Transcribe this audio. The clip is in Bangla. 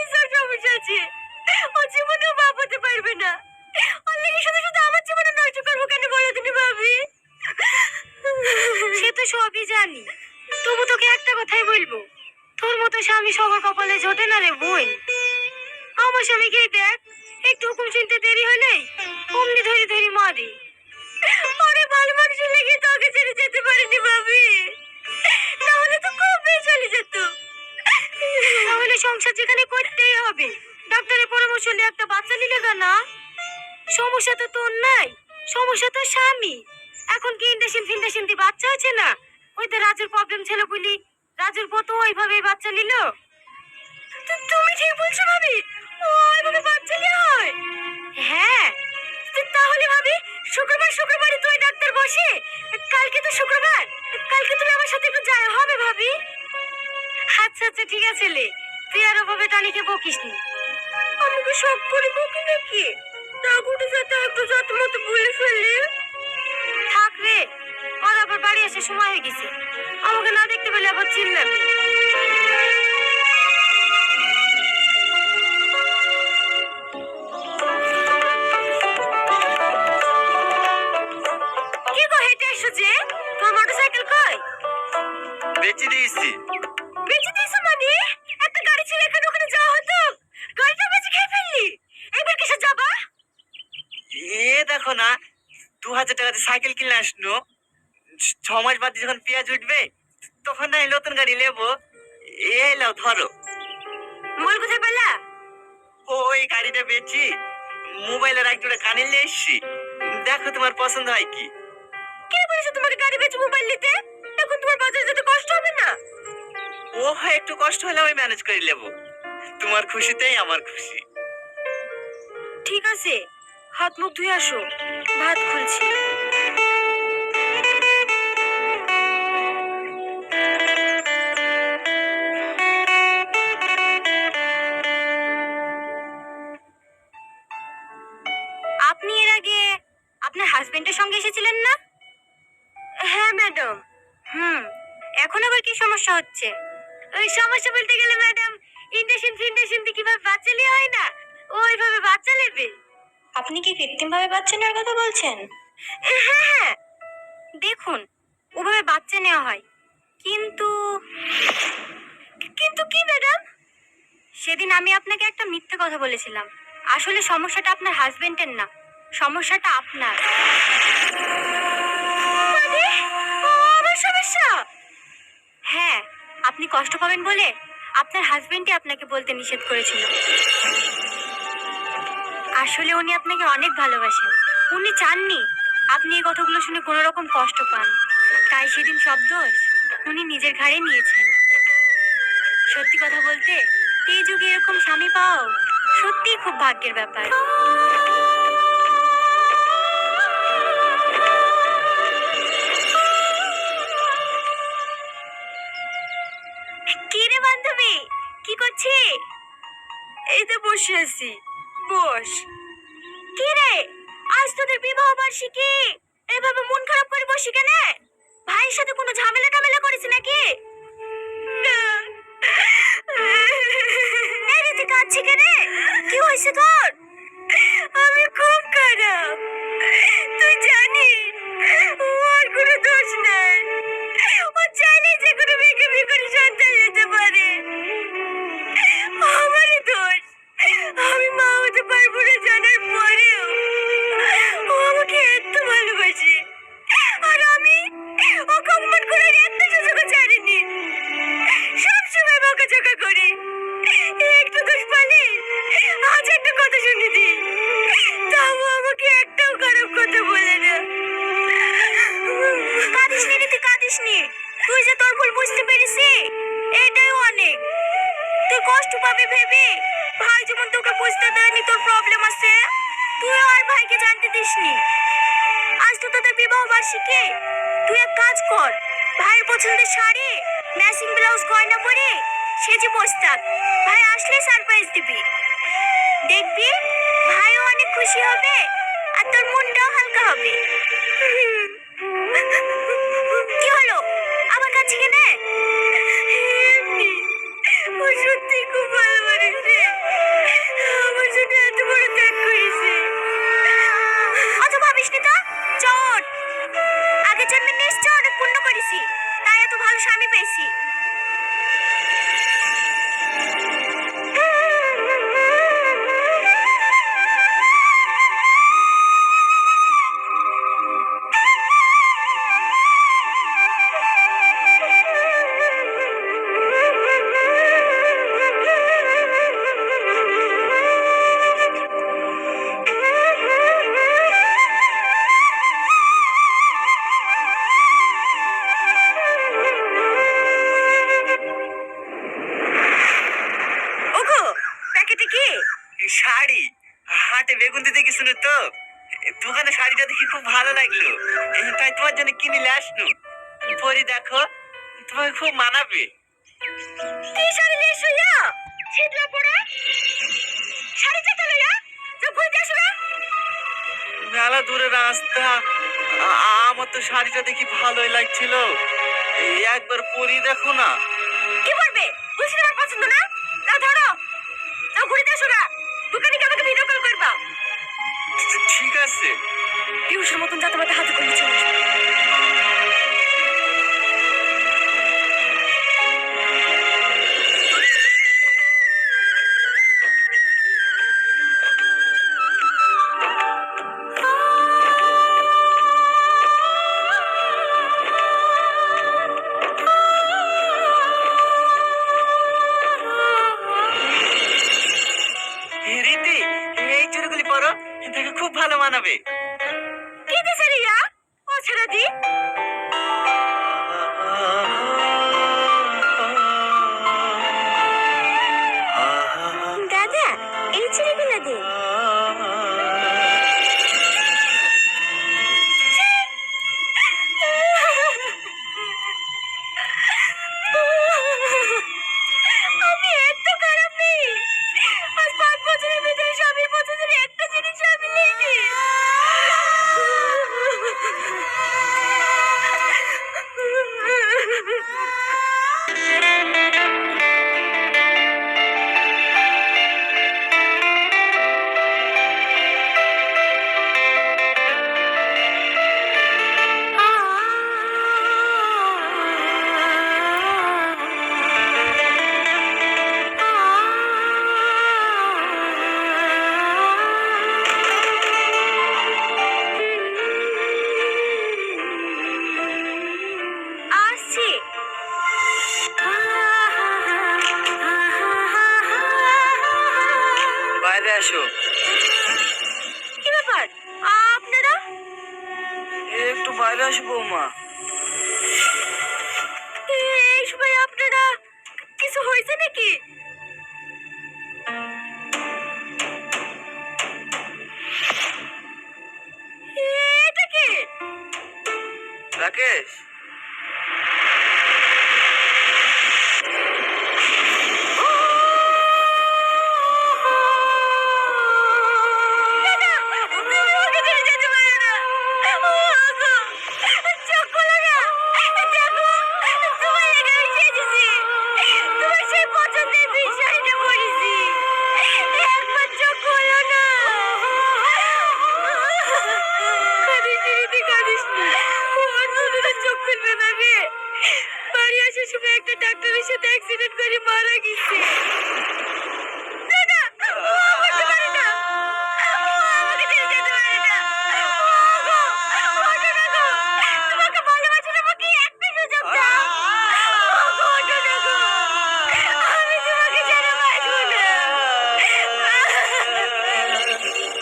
ওর সমস্যা আছে ও জীবনেও বাপ হতে পারবে না। ওর লেগে শুধু শুধু আমার জীবনে নষ্ট করব কেন বলো তুমি, ভাবি? সে তো সবই জানি। তবু তোকে একটা কথাই বলব। তোর মতো স্বামী সবার কপালে জোটে না রে বোন। আমার স্বামীকে দেখ, একটু হুকুম শুনতে দেরি হলেই অমনি ধরি ধরি মারি। ওরে ভালো মানুষের লেগে তোকে ছেড়ে যেতে পারিনি, ভাবি। তাহলে তো কবে চলে যেত। তাহলে সংসার যেখানে করতেই হবে। ডাক্তারের পরামর্শ নিয়ে একটা বাচ্চা নিলে না। সমস্যা তো তোর নাই, সমস্যা তো স্বামী। এখন কি ইন্ডাসিন ফিন্ডাসিন দিয়ে বাচ্চা হচ্ছে না? ওই তো রাজুর প্রবলেম ছিল বলি, রাজুর পতো ওইভাবে বাচ্চা নিল। তো- তুমি ঠিক বলছো ভাবি ওইভাবে বাচ্চা নেওয়া হয়? হ্যাঁ তো তাহলে ভাবি, শুক্রবার শুক্রবারে তুই ডাক্তার বসে। কালকে তো শুক্রবার, কালকে তুমি আমার সাথে একটু যায় হবে ভাবি। আচ্ছা আচ্ছা ঠিক আছে লে। তুই আর ওভাবে টানিকে বকিস নি। আমাকে সব করে বকি নাকি? রাগুটে যাতে একটু যত মতো ভুলে ফেললে থাক রে ওর আবার বাড়ি আসে সময় হয়ে গেছে। আমাকে না দেখতে পেলে আবার চিল্লাবে। বেচে বেঁচে দিয়েছ মানে? একটা গাড়ি ছিল এখানে ওখানে যাওয়া হতো? গাড়িটা বেঁচে খেয়ে ফেললি? এবার কিসে যাবা? এ দেখো না দু হাজার টাকাতে সাইকেল কিনে আসলো। ছ- মাস বাদে যখন পেঁয়াজ উঠবে তখন না নতুন গাড়ি নেব। এই লাও ধরো। মোল কোথায় পেলা? ওই গাড়িটা বেচি মোবাইলের একটা কানে নিয়ে এসছি। দেখো তোমার পছন্দ হয় কি। কে বলেছে তোমাকে গাড়ি বেচে মোবাইল নিতে? এখন তোমার বাজারে হবে না? ও হয় একটু কষ্ট হলে আমি ম্যানেজ করে নেব। তোমার খুশিতেই আমার খুশি। ঠিক আছে হাত মুখ ধুয়ে আসো ভাত খুলছি। আপনি এর আগে আপনার হাজবেন্ডের সঙ্গে এসেছিলেন না? হ্যাঁ ম্যাডাম হুম এখন আবার কি সমস্যা হচ্ছে? ওই সমস্যা বলতে গেলে ম্যাডাম ইন্ডাসিন ফিন্ডাসিন দিয়ে কীভাবে বাচ্চা নেওয়া হয় না? ওইভাবে বাচ্চা নেবে। আপনি কি কৃত্রিমভাবে বাচ্চা নেওয়ার কথা বলছেন? হ্যাঁ হ্যাঁ দেখুন ওভাবে বাচ্চা নেওয়া হয়। কিন্তু কিন্তু কি ম্যাডাম সেদিন আমি আপনাকে একটা মিথ্যে কথা বলেছিলাম। আসলে সমস্যাটা আপনার হাজবেন্ডের না সমস্যাটা আপনার। আপনি কষ্ট পাবেন বলে আপনার হাজবেন্ডই আপনাকে বলতে নিষেধ করেছিল। আসলে উনি আপনাকে অনেক ভালোবাসেন। উনি চাননি আপনি এই কথাগুলো শুনে কোনো রকম কষ্ট পান। তাই সেদিন সব দোষ উনি নিজের ঘাড়ে নিয়েছেন। সত্যি কথা বলতে, এই যুগে এরকম স্বামী পাও সত্যিই খুব ভাগ্যের ব্যাপার। তো বসে। কি রে? আজ তোদের বিবাহ বার্ষিকী। এভাবে মন খারাপ করে বসি কেন? ভাইয়ের সাথে কোনো ঝামেলা টামেলা করেছি নাকি? রে কাঁদছি কেন? কি হয়েছে তোর? আমি খুব খারাপ। তুই জানিস কষ্ট পাবি ভেবে। ভাই যেমন তোকে বুঝতে দেয়নি, তোর প্রবলেম আছে। তুই আর ভাইকে জানতে দিসনি। আজ তো তোদের বিবাহ বার্ষিকী। তুই এক কাজ কর, ভাইয়ের পছন্দের শাড়ি ম্যাচিং ব্লাউজ গয়না পরে সেজে বস থাক। ভাই আসলে সারপ্রাইজ দিবি। দেখবি, ভাইও অনেক খুশি হবে আর তোর মনটাও হালকা হবে। স্বামী পেয়েছি। বেগুন তো দোকানে শাড়িটা দেখি খুব ভালো লাগল। তাই তোমার জন্য কিনে আসনু। পরি দেখো তোমাকে খুব মানাবে। কি শাড়ি নিয়ে পড়া শাড়ি লইয়া কই না। মেলা দূরে রাস্তা আমার তো শাড়িটা দেখি ভালোই লাগছিল। একবার পরি দেখো না। আছে। পিউষের মতন হাতে একটু বাইরে আসো বৌমা। এই সময় আপনারা কিছু হয়েছে নাকি? রাকেশ?